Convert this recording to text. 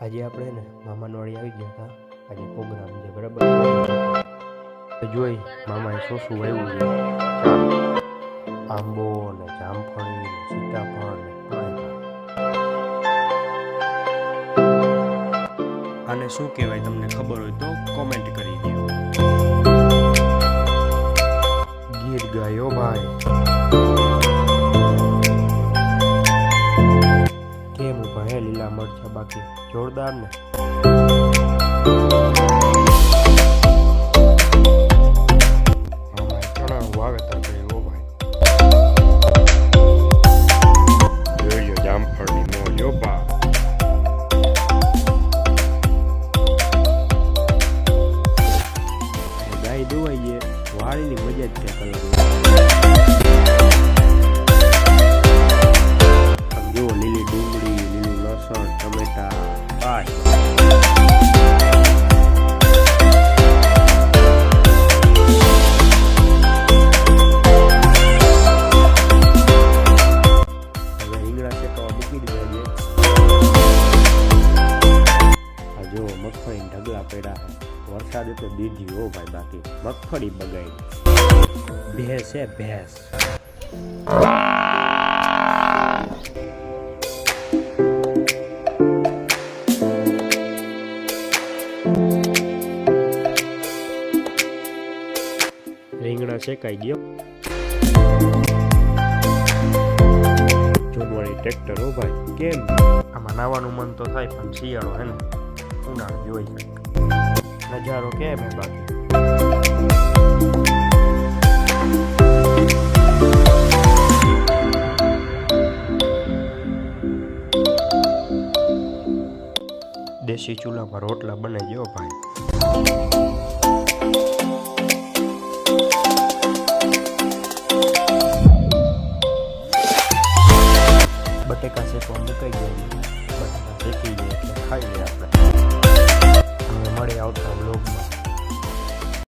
આજે આપણે ને મામા વાડી આવી ગયા હતા. આજે પ્રોગ્રામ છે, બરાબર? જોઈ, મામાએ શું શું આવ્યું છે? આંબો ને જામફળી ને સીતાફળ ને આને શું કહેવાય તમને ખબર હોય તો કોમેન્ટ કરી દો હો જોરદાર ને દોવાઈએ વાળીની મજા જ છે કલર મગફળી ઢગલા પડ્યા છે વરસાદ તો દીધી હો ભાઈ બાકી મગફળી બગાડી ભેંસ છે ભેંસ રીંગણા શેકાઈ ગયો જોડવાળી ટ્રેક્ટર હો ભાઈ કેમ આમાં નાવાનું મન તો થાય પણ શિયાળો હે ને ઉનાળો જોઈ નજારો કેમ હે બાકી. દેશી ચૂલામાં રોટલા બને ગયો ભાઈ. બટેકા શેકવા મૂકાઈ ગયા બટેકા શેકી ગયા એટલે ખાઈ ગયા આપણે. મળે આવતા વ્લોગમાં